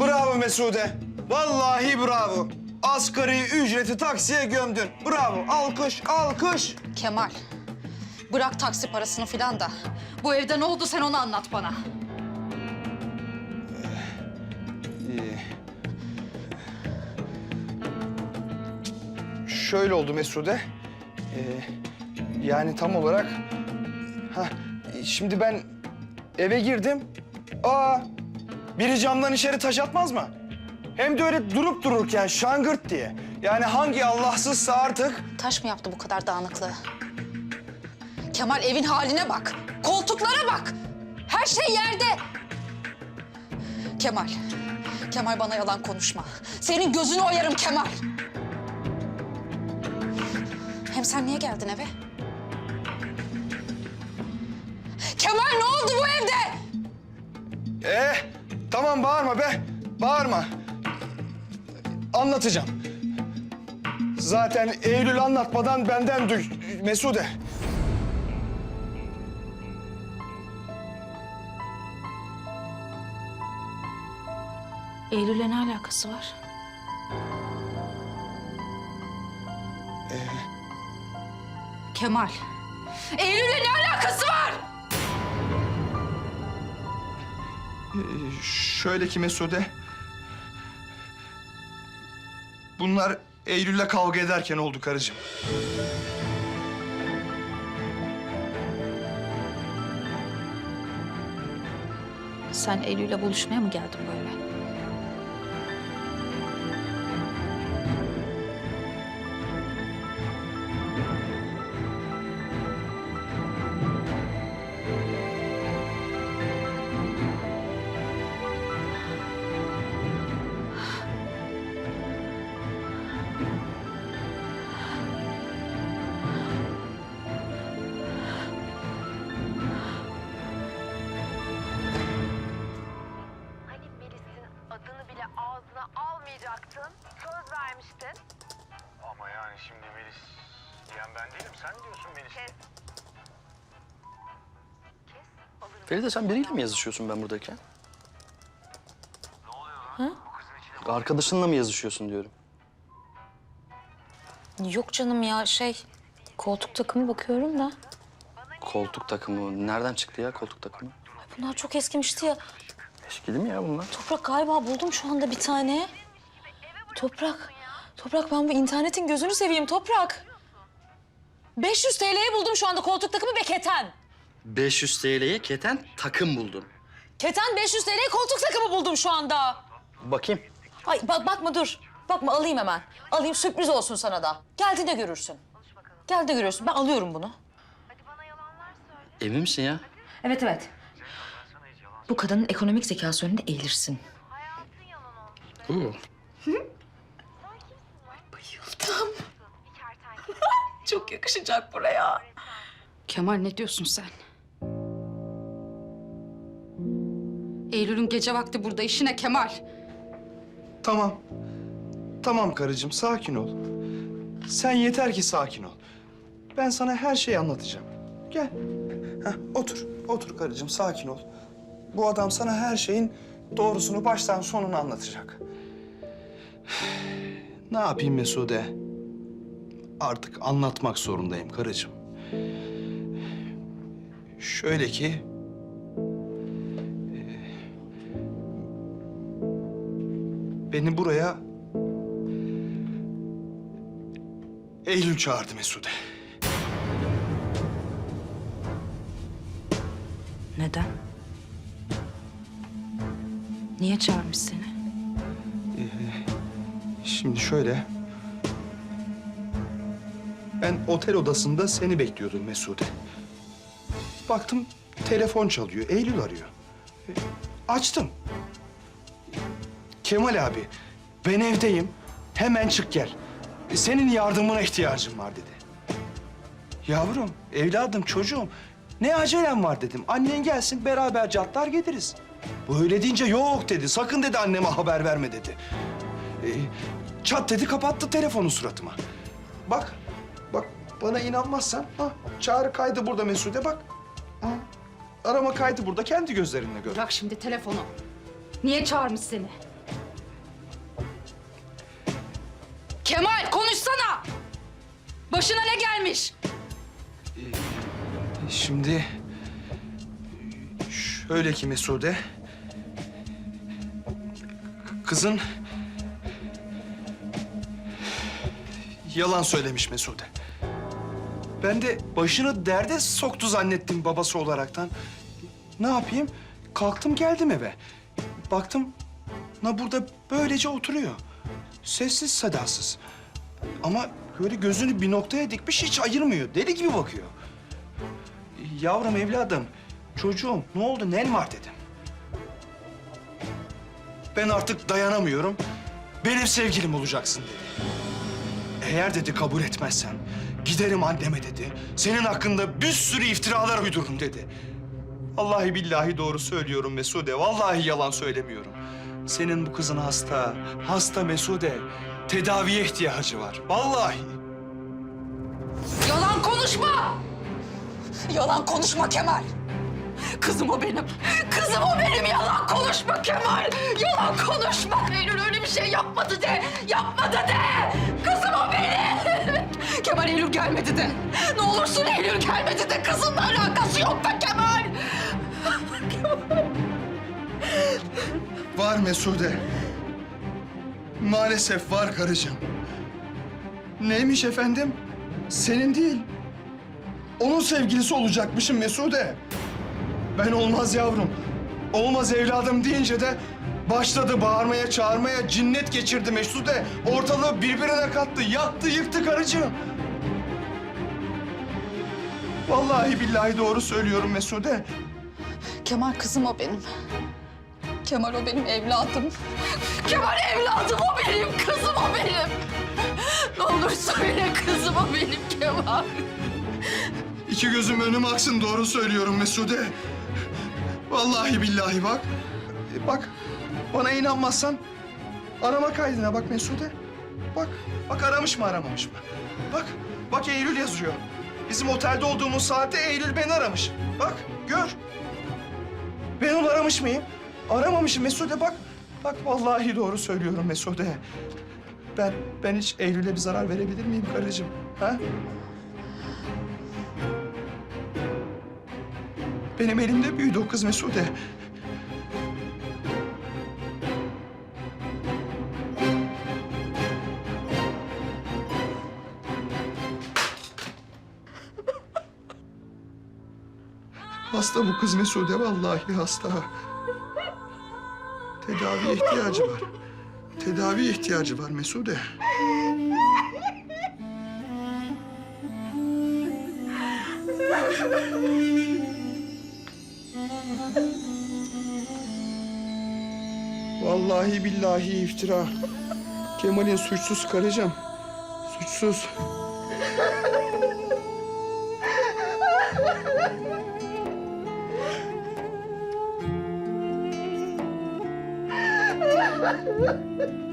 Bravo Mesude. Vallahi bravo. Asgari ücreti taksiye gömdün. Bravo. Alkış, alkış. Kemal, bırak taksi parasını filan da. Bu evde ne oldu sen onu anlat bana. Şöyle oldu Mesude. Ee, yani tam olarak... Ha, şimdi ben eve girdim. Aa, biri camdan içeri taş atmaz mı? Hem de öyle durup dururken şangırt diye. Yani hangi Allahsızsa artık... Taş mı yaptı bu kadar dağınıklığı? Kemal evin haline bak. Koltuklara bak. Her şey yerde. Kemal, Kemal bana yalan konuşma. Senin gözünü oyarım Kemal. Hem sen niye geldin eve? Kemal ne oldu bu evde? Eh, tamam bağırma be. Bağırma. Anlatacağım. Zaten Eylül anlatmadan benden duy Mesude. Eylül'le ne alakası var? Kemal. Eylül'le ne alakası var? Şöyle ki Mesude... Bunlar Eylül'le kavga ederken oldu karıcığım. Sen Eylül'le buluşmaya mı geldin bu Feride sen biriyle mi yazışıyorsun ben buradayken? Arkadaşınla mı yazışıyorsun diyorum. Yok canım ya şey koltuk takımı bakıyorum da. Koltuk takımı. Nereden çıktı ya koltuk takımı? Ay bunlar çok eskimişti ya. Eskidi mi ya bunlar? Toprak galiba buldum şu anda bir tane. Toprak. Toprak ben bu internetin gözünü seveyim Toprak. 500 TL'ye buldum şu anda koltuk takımı ve keten. 500 TL'ye keten takım buldun. Keten 500 TL'ye koltuk takımı buldum şu anda. Bakayım. Ay bak bakma dur. Bakma alayım hemen. Alayım sürpriz olsun sana da. Geldiğinde görürsün. Geldiğinde görürsün. Ben alıyorum bunu. Hadi bana yalanlar söyle. Emin misin ya? Evet evet. Bu kadının ekonomik zekası önünde eğilirsin. Oo. Bayıldım. Çok yakışacak buraya. Kemal ne diyorsun sen? Eylül'ün gece vakti burada işine Kemal. Tamam. Tamam karıcığım sakin ol. Sen yeter ki sakin ol. Ben sana her şeyi anlatacağım. Gel. Heh, otur. Otur karıcığım sakin ol. Bu adam sana her şeyin doğrusunu baştan sonuna anlatacak. Ne yapayım Mesude? Artık anlatmak zorundayım karıcığım. Şöyle ki... Beni buraya Eylül çağırdı Mesude. Neden? Niye çağırmış seni? Şimdi şöyle. Ben otel odasında seni bekliyordum Mesude. Baktım telefon çalıyor. Eylül arıyor. E, Açtım. Kemal abi, ben evdeyim. Hemen çık gel. Senin yardımına ihtiyacım var dedi. Yavrum, evladım, çocuğum. Ne acelem var dedim. Annen gelsin beraber catlar geliriz. Bu öyle deyince yok dedi. Sakın dedi anneme haber verme dedi. Ee, çat dedi kapattı telefonu suratıma. Bak, bak bana inanmazsan ha, çağrı kaydı burada Mesude bak. Ha, arama kaydı burada kendi gözlerinle gör. Bırak şimdi telefonu. Niye çağırmış seni? Kemal konuşsana. Başına ne gelmiş? Şimdi şöyle ki Mesude. Kızın yalan söylemiş Mesude. Ben de başını derde soktu zannettim babası olaraktan. Ne yapayım? Kalktım geldim eve. Baktım na burada böylece oturuyor. Sessiz sedasız. Ama böyle gözünü bir noktaya dikmiş hiç ayırmıyor. Deli gibi bakıyor. Yavrum evladım, çocuğum ne oldu nen var dedim. Ben artık dayanamıyorum. Benim sevgilim olacaksın dedi. Eğer dedi kabul etmezsem giderim anneme dedi. Senin hakkında bir sürü iftiralar uydururum dedi. Vallahi billahi doğru söylüyorum Mesude. Vallahi yalan söylemiyorum. Senin bu kızın hasta, hasta Mesude. Tedaviye ihtiyacı var. Vallahi. Yalan konuşma. Yalan konuşma Kemal. Kızım o benim. Kızım o benim. Yalan konuşma Kemal. Yalan konuşma. Eylül öyle bir şey yapmadı de. Yapmadı de. Kızım o benim. Kemal Eylül gelmedi de. Ne olursun Eylül gelmedi de. Kızımla alakası yok da Kemal. Var Mesude. Maalesef var karıcığım. Neymiş efendim? Senin değil. Onun sevgilisi olacakmışım Mesude. Ben olmaz yavrum. Olmaz evladım deyince de başladı bağırmaya çağırmaya cinnet geçirdi Mesude. Ortalığı birbirine kattı. Yaktı yıktı karıcığım. Vallahi billahi doğru söylüyorum Mesude. Kemal kızım o benim. Kemal o benim evladım. Kemal evladım o benim. Kızım o benim. Ne olur söyle kızım o benim Kemal. İki gözüm önüme aksın doğru söylüyorum Mesude. Vallahi billahi bak. Bak bana inanmazsan arama kaydına bak Mesude. Bak bak aramış mı aramamış mı? Bak bak Eylül yazıyor. Bizim otelde olduğumuz saatte Eylül beni aramış. Bak gör. Ben onu aramış mıyım? Aramamışım Mesude bak. Bak vallahi doğru söylüyorum Mesude. Ben ben hiç Eylül'e bir zarar verebilir miyim karıcığım? Ha? Benim elimde büyüdü o kız Mesude. Hasta bu kız Mesude vallahi hasta. Tedaviye ihtiyacı var. Tedaviye ihtiyacı var Mesude. Vallahi billahi iftira. Kemal'in suçsuz karıcığım. Suçsuz. Ha ha ha ha!